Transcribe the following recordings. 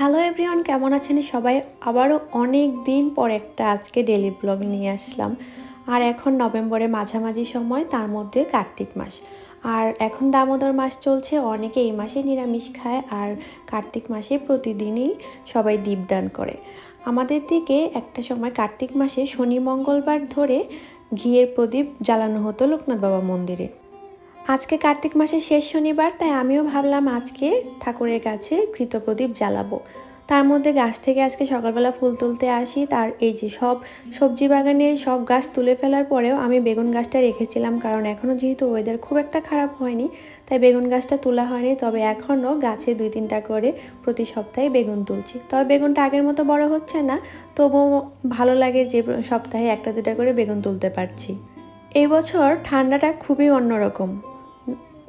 Hello everyone কেমন আছেন সবাই? আবারও অনেক দিন পর একটা আজকে ডেলি ব্লগ নিয়ে আসলাম। আর এখন নভেম্বরে মাঝামাঝি সময়, তার মধ্যে কার্তিক মাস। আর এখন দামোদর মাস চলছে, অনেকে এই মাসে নিরামিষ খায়, আর কার্তিক মাসে প্রতিদিনই সবাই দীপদান করে। আমাদের দিকে একটা সময় কার্তিক মাসে শনি মঙ্গলবার ধরে ঘিয়ের প্রদীপ জ্বালানো হতো লোকনাথ বাবা মন্দিরে। আজকে কার্তিক মাসের শেষ শনিবার, তাই আমিও ভাবলাম আজকে ঠাকুরের কাছে ঘৃতপ্রদীপ জ্বালাবো। তার মধ্যে গাছ থেকে আজকে সকালবেলা ফুল তুলতে আসি। তার এই যে সব সবজি বাগানে সব গাছ তুলে ফেলার পরেও আমি বেগুন গাছটা রেখেছিলাম, কারণ এখনও যেহেতু ওয়েদার খুব একটা খারাপ হয়নি, তাই বেগুন গাছটা তোলা হয়নি। তবে এখনও গাছে দুই তিনটা করে প্রতি সপ্তাহে বেগুন তুলছি। তবে বেগুনটা আগের মতো বড় হচ্ছে না, তবুও ভালো লাগে যে সপ্তাহে একটা দুটা করে বেগুন তুলতে পারছি। এই বছর ঠান্ডাটা খুবই অন্যরকম।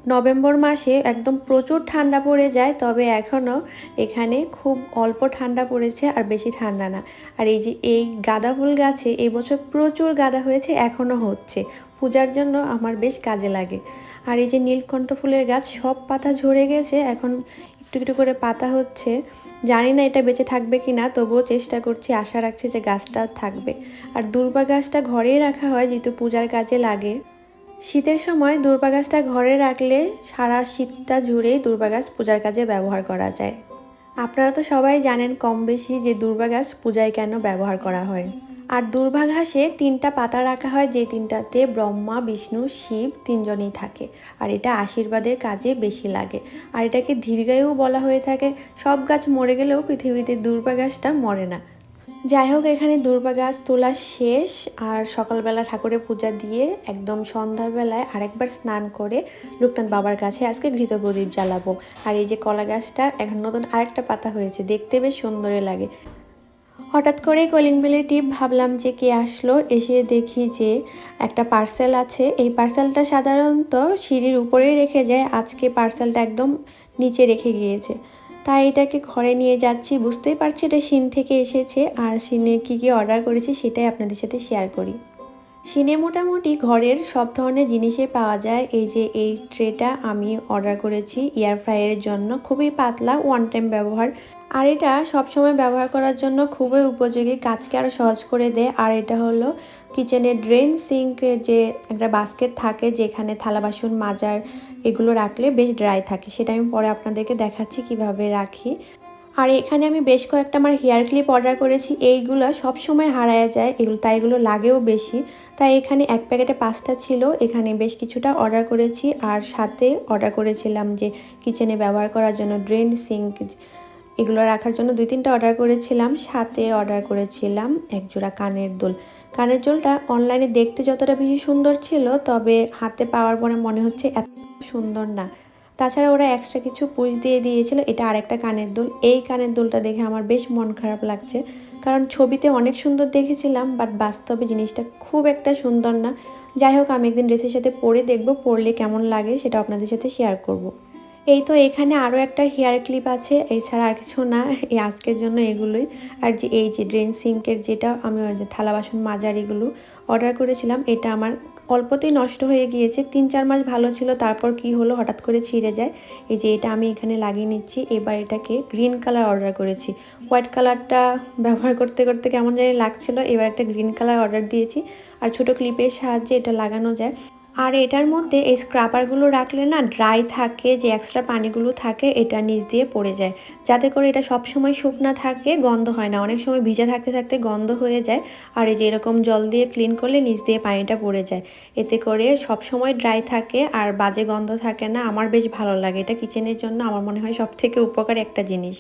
নভেম্বর মাসে একদম প্রচুর ঠান্ডা পড়ে যায়, তবে এখনও এখানে খুব অল্প ঠান্ডা পড়েছে আর বেশি ঠান্ডা না। আর এই যে এই গাঁদা ফুল গাছে এবছর প্রচুর গাঁদা হয়েছে, এখনও হচ্ছে। পূজার জন্য আমার বেশ কাজে লাগে। আর এই যে নীলকণ্ঠ ফুলের গাছ, সব পাতা ঝরে গেছে, এখন একটু একটু করে পাতা হচ্ছে। জানি না এটা বেঁচে থাকবে কি না, তবুও চেষ্টা করছি, আশা রাখছি যে গাছটা থাকবে। আর দুর্বা গাছটা ঘরেই রাখা হয়, যেহেতু পূজার কাজে লাগে। শীতের সময় দুর্বা গাছটা ঘরে রাখলে সারা শীতটা জুড়েই দুর্বা গাছ পূজার কাজে ব্যবহার করা যায়। আপনারা তো সবাই জানেন কম বেশি যে দুর্বা গাছ পূজায় কেন ব্যবহার করা হয়। আর দুর্বা ঘাসে তিনটা পাতা রাখা হয়, যে তিনটাতে ব্রহ্মা, বিষ্ণু, শিব তিনজনেই থাকে। আর এটা আশীর্বাদের কাজে বেশি লাগে। আর এটাকে দীর্ঘায়ু বলা হয়ে থাকে। সব গাছ মরে গেলেও পৃথিবীতে দুর্বা গাছটা মরে না। যাই হোক, এখানে দুর্বা গাছ তোলা শেষ আর সকালবেলা ঠাকুরের পূজা দিয়ে একদম সন্ধ্যাবেলায় আরেকবার স্নান করে লোকনাথ বাবার কাছে আজকে ঘৃত প্রদীপ জ্বালাবো। আর এই যে কলা গাছটা, এখন নতুন আরেকটা পাতা হয়েছে, দেখতে বেশ সুন্দরই লাগে। হঠাৎ করে কলিং বেলের টিপ ভাবলাম যে কে আসলো, এসে দেখি যে একটা পার্সেল আছে। এই পার্সেলটা সাধারণত সিঁড়ির উপরেই রেখে যায়, আজকে পার্সেলটা একদম নিচে রেখে গিয়েছে। তাই এটাকে ঘরে নিয়ে যাচ্ছি, বুঝতেই পারছি এটা সিন থেকে এসেছে। আর সিনে কী কী অর্ডার করেছি সেটাই আপনাদের সাথে শেয়ার করি। সিনে মোটামুটি ঘরের সব ধরনের জিনিসে পাওয়া যায়। এই যে এই ট্রেটা আমি অর্ডার করেছি এয়ার ফ্রায়ারের জন্য। খুবই পাতলা ওয়ান টাইম ব্যবহার। আর এটা সবসময় ব্যবহার করার জন্য খুবই উপযোগী। কাজকে আরও সহজ করে দেয় আর এটা হলো কিচেনের ড্রেন সিঙ্কের যে একটা বাস্কেট থাকে, যেখানে থালা বাসন, মাজার এগুলো রাখলে বেশ ড্রাই থাকে। সেটা আমি পরে আপনাদেরকে দেখাচ্ছি কীভাবে রাখি। আর এখানে আমি বেশ কয়েকটা আমার হেয়ার ক্লিপ অর্ডার করেছি। এইগুলো সব সময় হারায় যায়। এগুলো, তাই এগুলো লাগেও বেশি। তাই এখানে এক প্যাকেটে পাঁচটা ছিল। এখানে বেশ কিছুটা অর্ডার করেছি। আর সাথে অর্ডার করেছিলাম যে কিচেনে ব্যবহার করার জন্য ড্রেন সিঙ্ক এগুলো রাখার জন্য দুই তিনটা অর্ডার করেছিলাম, সাথে অর্ডার করেছিলাম এক জোড়া কানের দোল। কানের জোলটা অনলাইনে দেখতে যতটা বেশি সুন্দর ছিল, তবে হাতে পাওয়ার পরে মনে হচ্ছে এত সুন্দর না। তাছাড়া ওরা এক্সট্রা কিছু পুষ দিয়ে দিয়েছিল, এটা আরেকটা কানের দুল। এই কানের দুলটা দেখে আমার বেশ মন খারাপ লাগছে। কারণ ছবিতে অনেক সুন্দর দেখেছিলাম বাট বাস্তবে জিনিসটা খুব একটা সুন্দর না। যাই হোক, আমি একদিন ড্রেসের সাথে পরে দেখব, পরলে কেমন লাগে সেটা আপনাদের সাথে শেয়ার করব। এই তো এখানে আরও একটা হেয়ার ক্লিপ আছে, এছাড়া আর কিছু না, এই আজকের জন্য এগুলোই। আর যে এই যে ড্রেন সিঙ্কের যেটা আমি যে থালা বাসন মাজার এগুলো অর্ডার করেছিলাম, এটা আমার অল্পতেই নষ্ট হয়ে গিয়েছে, তিন চার মাস ভালো ছিল, তারপর কি হলো হঠাৎ করে ছিঁড়ে যায়। এই যে এটা আমি এখানে লাগিয়ে নিচ্ছি, এবার এটাকে গ্রিন কালার অর্ডার করেছি। হোয়াইট কালারটা ব্যবহার করতে করতে কেমন জানি লাগছিল, এবার একটা গ্রিন কালার অর্ডার দিয়েছি। আর ছোটো ক্লিপের সাহায্যে এটা লাগানো যায়। আর এটার মধ্যে এই স্ক্রাবারগুলো রাখলে না ড্রাই থাকে, যে এক্সট্রা পানিগুলো থাকে, এটা নিচ দিয়ে পড়ে যায়। যাতে করে এটা সব সময় শুকনা থাকে, গন্ধ হয় না। অনেক সময় ভিজা থাকতে থাকতে গন্ধ হয়ে যায়। আর এই যে এরকম জল দিয়ে ক্লিন করলে নিচ দিয়ে পানিটা পড়ে যায়। এতে করে সব সময় ড্রাই থাকে আর বাজে গন্ধ থাকে না। আমার বেশ ভালো লাগে। এটা কিচেনের জন্য আমার মনে হয় সব থেকে উপকার একটা জিনিস।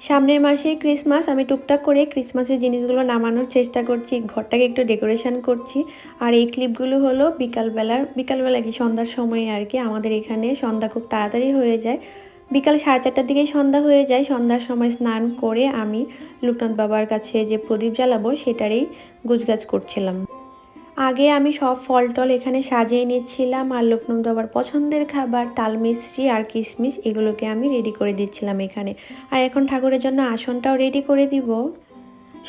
সামনের মাসে ক্রিসমাস, আমি টুকটাক করে ক্রিসমাসের জিনিসগুলো নামানোর চেষ্টা করছি, ঘরটাকে একটু ডেকোরেশন করছি। আর এই ক্লিপগুলো হলো বিকালবেলার, বিকালবেলা কি সন্ধ্যার সময়ে আর কি আমাদের এখানে সন্ধ্যা খুব তাড়াতাড়ি হয়ে যায়। বিকাল সাড়ে চারটার দিকেই সন্ধ্যা হয়ে যায়, সন্ধ্যার সময় স্নান করে আমি লোকনাথ বাবার কাছে যে প্রদীপ জ্বালাবো সেটারই গুজগাছ করছিলাম। আগে আমি সব ফল টল এখানে সাজিয়ে নিচ্ছিলাম আর লোকনাথ বাবার পছন্দের খাবার, তাল মিষ্টি আর কিশমিশ এগুলোকে আমি রেডি করে দিচ্ছিলাম এখানে। আর এখন ঠাকুরের জন্য আসনটাও রেডি করে দিব।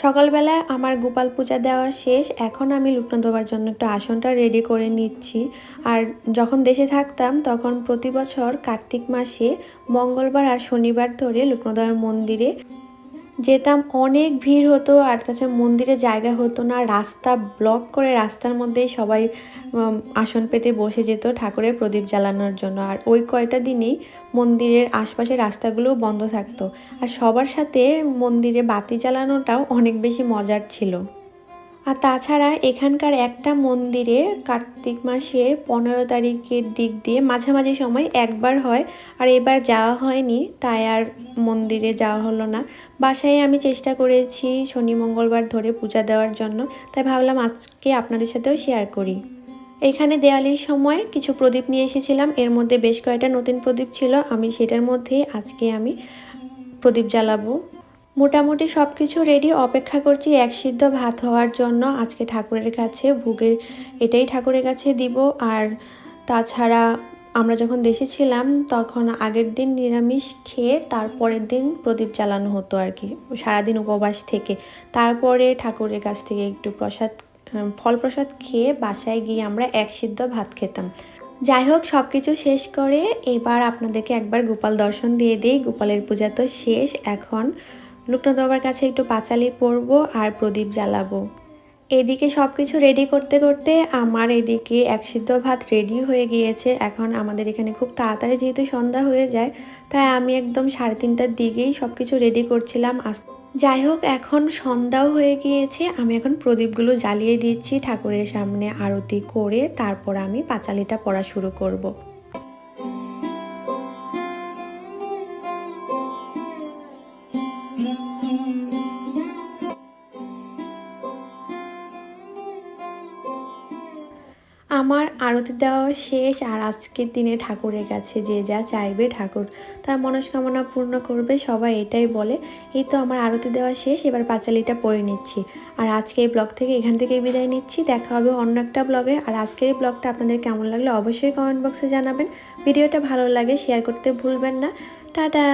সকালবেলায় আমার গোপাল পূজা দেওয়া শেষ, এখন আমি লোকনাথ জন্য একটু আসনটা রেডি করে নিচ্ছি। আর যখন দেশে থাকতাম, তখন প্রতি বছর কার্তিক মাসে মঙ্গলবার আর শনিবার ধরে লোকনাথ মন্দিরে যেতাম, অনেক ভিড় হতো আর তাছাড়া মন্দিরে জায়গা হতো না। রাস্তা ব্লক করে রাস্তার মধ্যেই সবাই আসন পেতে বসে যেত ঠাকুরের প্রদীপ জ্বালানোর জন্য। আর ওই কয়টা দিনই মন্দিরের আশপাশের রাস্তাগুলোও বন্ধ থাকতো। আর সবার সাথে মন্দিরে বাতি জ্বালানোটাও অনেক বেশি মজার ছিল। আর তাছাড়া এখানকার একটা মন্দিরে কার্তিক মাসে পনেরো তারিখের দিক দিয়ে মাঝামাঝি সময় একবার হয় আর এবার যাওয়া হয়নি, তাই আর মন্দিরে যাওয়া হলো না। বাসায় আমি চেষ্টা করেছি শনি, মঙ্গলবার ধরে পূজা দেওয়ার জন্য, তাই ভাবলাম আজকে আপনাদের সাথেও শেয়ার করি। এখানে দেওয়ালির সময় কিছু প্রদীপ নিয়ে এসেছিলাম, এর মধ্যে বেশ কয়েকটা নতুন প্রদীপ ছিল, আমি সেটার মধ্যেই আজকে আমি প্রদীপ জ্বালাবো। মোটামুটি সব কিছু রেডি অপেক্ষা করছি এক সিদ্ধ ভাত হওয়ার জন্য। আজকে ঠাকুরের কাছে ভোগের এটাই ঠাকুরের কাছে দিব। আর তাছাড়া আমরা যখন দেশে ছিলাম, তখন আগের দিন নিরামিষ খেয়ে তারপরের দিন প্রদীপ জ্বালানো হতো আর কি, সারাদিন উপবাস থেকে। তারপরে ঠাকুরের কাছ থেকে একটু প্রসাদ ফল প্রসাদ খেয়ে বাসায় গিয়ে আমরা এক সিদ্ধ ভাত খেতাম। যাই হোক সব কিছু শেষ করে এবার আপনাদেরকে একবার গোপাল দর্শন দিয়ে দিই। গোপালের পূজা তো শেষ, এখন লোকনাথ বাবার কাছে একটু পাঁচালি পরবো আর প্রদীপ জ্বালাবো। এদিকে সব কিছু রেডি করতে করতে আমার এদিকে এক সিদ্ধ ভাত রেডি হয়ে গিয়েছে। এখন আমাদের এখানে খুব তাড়াতাড়ি যেহেতু সন্ধ্যা হয়ে যায়, তাই আমি একদম সাড়ে তিনটার দিকেই সব কিছু রেডি করছিলাম। আস- যাই হোক, এখন সন্ধ্যাও হয়ে গিয়েছে। আমি এখন প্রদীপগুলো জ্বালিয়ে দিচ্ছি ঠাকুরের সামনে আরতি করে, তারপর আমি পাঁচালিটা পড়া শুরু করব। আমার আরতি দেওয়া শেষ আর আজকের দিনে ঠাকুরের কাছে যে যা চাইবে ঠাকুর। তার মনস্কামনা পূর্ণ করবে, সবাই এটাই বলে। এই তো আমার আরতি দেওয়া শেষ, এবার পাঁচালিটা পড়ে নিচ্ছি। আর আজকে এই ব্লগ থেকে এখান থেকেই বিদায় নিচ্ছি। দেখা হবে অন্য একটা ব্লগে। আর আজকের এই ব্লগটা আপনাদের কেমন লাগল অবশ্যই কমেন্ট বক্সে জানাবেন। ভিডিওটা ভালো লাগে, শেয়ার করতে ভুলবেন না। টাটা!